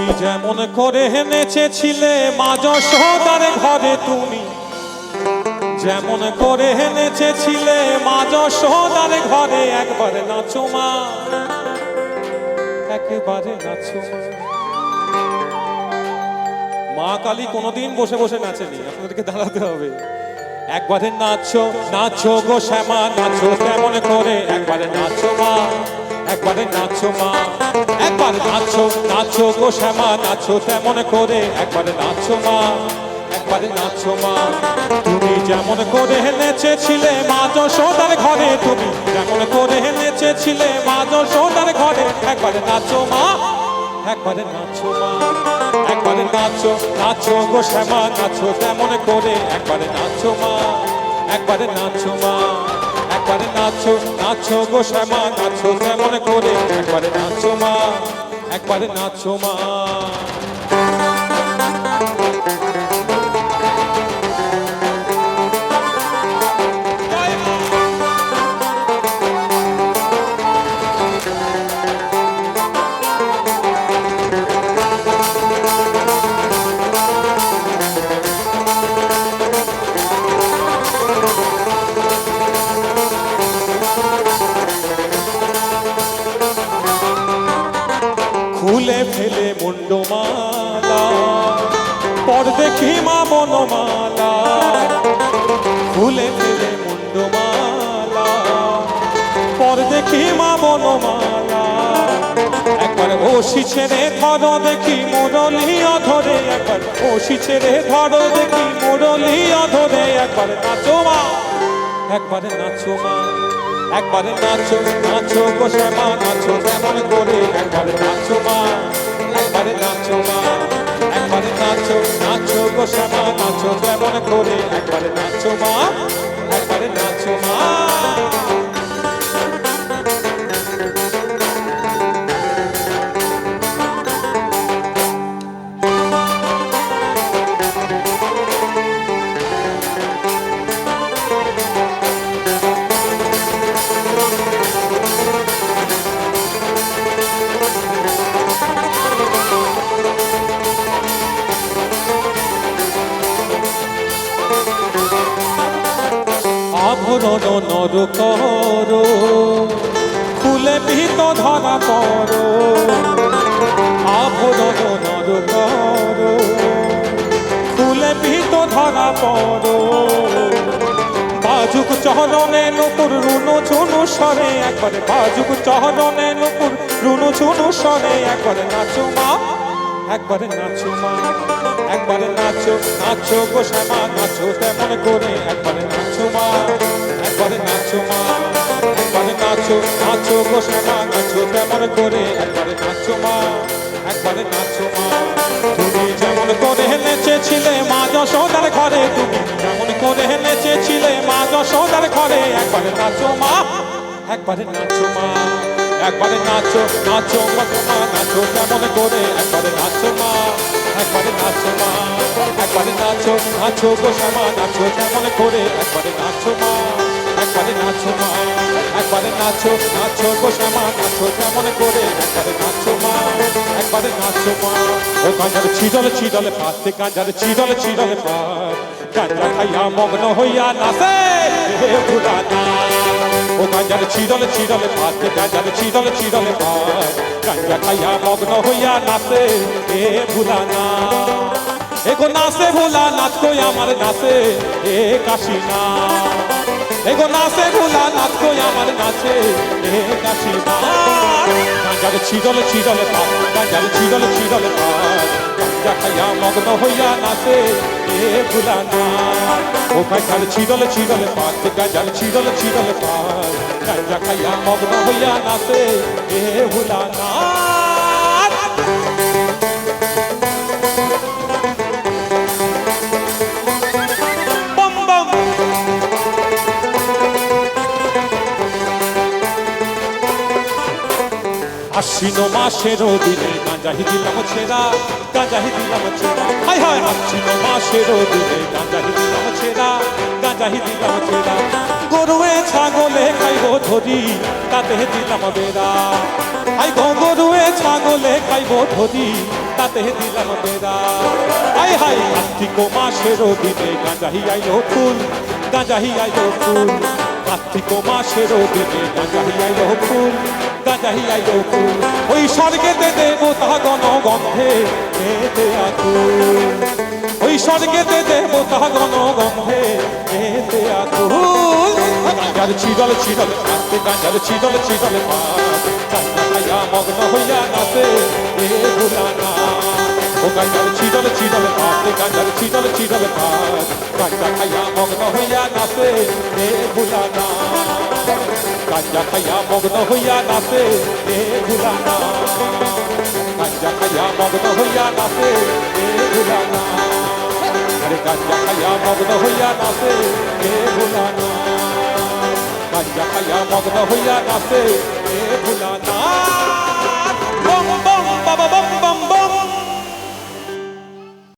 তুমি যেমন করে নেচেছিলে মা যশোদার ঘরে তুমি। যেমন করে নেচেছিলে মা যশোদার ঘরে, একবারে নাচো মা। একেবারে নাচো। মা। কালী কোনোদিন বসে বসে নাচেনি, আপনাদেরকে দাঁড়াতে হবে। একবারে নাচো নাচো গো শ্যামা, নাচো কেমন করে, একবারে নাচো মা। একবারে নাচো মা, একবার নাচো নাচো গো শ্যামা, নাচো তেমন করে। একবারে নাচো মা, একবারে নাচো মা। তুমি যেমন করে নেচেছিলে মা যশোদার ঘরে, তুমি যেমন করে নেচেছিলে মা যশোদার ঘরে। একবারে নাচো মা, একবারে নাচো মা, একবারে নাচো নাচো গো শ্যামা, নাচো তেমন করে। একবারে নাচো মা, একবারে নাচো মা। একবারে নাচো নাচো গো শ্যামা নাচো মনে করে। একবারে নাচো মা একবারে নাচো মা। মুন্ডমালা পর দেখি মা বনমালা খুলে ফেলে মুন্ডমালা, পর দেখি মা বনমালা, একবার ওষি ছেড়ে ধরো দেখি মোরলিয়া ধরে একবার ওষি ছেড়ে ধরো দেখি মোরলিয়া ধরে একবার নাচো মা, একবারে নাচো মা, একবারে নাচো নাচো গো শ্যামা, নাচো তেমন করে, একবারে নাচো মা। একবারে নাচো মা, একবারে নাচো নাচো গো শ্যামা নাচো কেমন করে। একবারে নাচো মা, একবারে নাচো মা। আভরণ নর করো। খুলে ভীত ধরা করো আভরণ নর করো। খুলে ভীত ধরা করো বাজুক চহরণে নুপুর রুনু ঝুনু সরে একবারে, বাজুক চহরণে নুপুর রুনু ঝুনু সরে একবারে, নাচো মা, একবারে নাচো মা, একবারে নাচো নাচো গো শ্যামা, নাচো তেমন করে একবারে নাচো মা। একবারে নাচো মা, একবারে নাচো নাচো গো শ্যামা নাচো তেমন করে? একবারে নাচো মা, একবারে নাচো মা। তুমি যেমন করে নেচেছিলে মা যশোদার ঘরে, তুমি যেমন করে নেচেছিলে মা যশোদার ঘরে, একবারে নাচো মা, একবারে নাচো মা, একবারে নাচো নাচো মা নাচো কেমন করে? একবারে নাচো মা, একবারে নাচো মা, একবারে নাচো নাচো গো শ্যামা নাচো কেমন করে? একবারে নাচো মা। একবারে নাচো মা, একবারে নাচো নাচো গো শ্যামা, নাচো কেমন করে, একবারে নাচো মা, একবারে নাচো মা। ও গাঞ্জার ছিদলে ছিদলে পাতে গাঞ্জার ছিদলে ছিদলে পাত। গাঞ্জা খাইয়া মগ্ন হইয়া নাচে ভুলানা ও গাঞ্জার ছিদলে ছিদলে পাতে গাঞ্জার ছিদলে ছিদলে পাত। গাঞ্জা খাইয়া মগ্ন হইয়া নাচে হে ভুলানা এগো নাচে ভোলা নাচ কই আমার নাচে এ কাশিনা। এগো নাচে ভোলা নাচ কই আমার নাচে এ কাশিনা গাঞ্জার ছিদলে ছিদলে পাত গাঞ্জার ছিদলে ছিদলে পাত গাঞ্জা খাইয়া মগ্ন হইয়া নাচে এ ভুলানা ও গাঞ্জার ছিদলে ছিদলে পাত গাঞ্জার ছিদলে ছিদলে পাত গাঞ্জা খাইয়া মগ্ন হইয়া নাচে এ ভুলানা বম আশ্বিন মাসের দিনে গাঁজাহি দিলাম ছেড়া গাঁজাহি দিলাম ছেড়া হায় হায়, আশ্বিন মাসের দিনে গাঁজাহি দিলাম ছেড়া গাঁজাহি দিলাম ছেড়া গরুয়ে ছাগলে খাইব ধরি, তাতে দিলাম বেড়া আই গরুয়ে ছাগলে খাইব ধরি, তাতে দিলাম বেদা আয় হাই কার্তিক মাসের দিনে গাঁজাহি আইলো ফুল গাঁজাহি আইলো ফুল। কার্তিক মাসের দিনে গাঁজাহি আইলো ফুল। গাঁজাহি আইলো ফুল ওই স্বর্গেতে দেবতা গণ গন্ধে মেতে আকুল ওই স্বর্গেতে দেবতা গণ গন্ধে মেতে আকুল গাঁজার চিরল চিরল কাঁদতে গাঁজার চিরল চিরল পাত মগ্ন হইয়া নাচে এ ভুলানা ও গাঁজার চিরল চিরল কাঁদতে গাঁজার চিরল চিরল পাত গাঁজা খাইয়া মগ্ন হইয়া নাচে এ ভুলানা গাঁজা খাইয়া মগ্ন হইয়া নাচে এ ভুলানা গাঁজা খাইয়া মগ্ন হইয়া নাচে এ ভুলানা আরে কাজা খাইয়া মগ্ন হইয়া নাচে এ ভুলানা গাঁজা খাইয়া মগ্ন হইয়া নাচে এ ভুলানা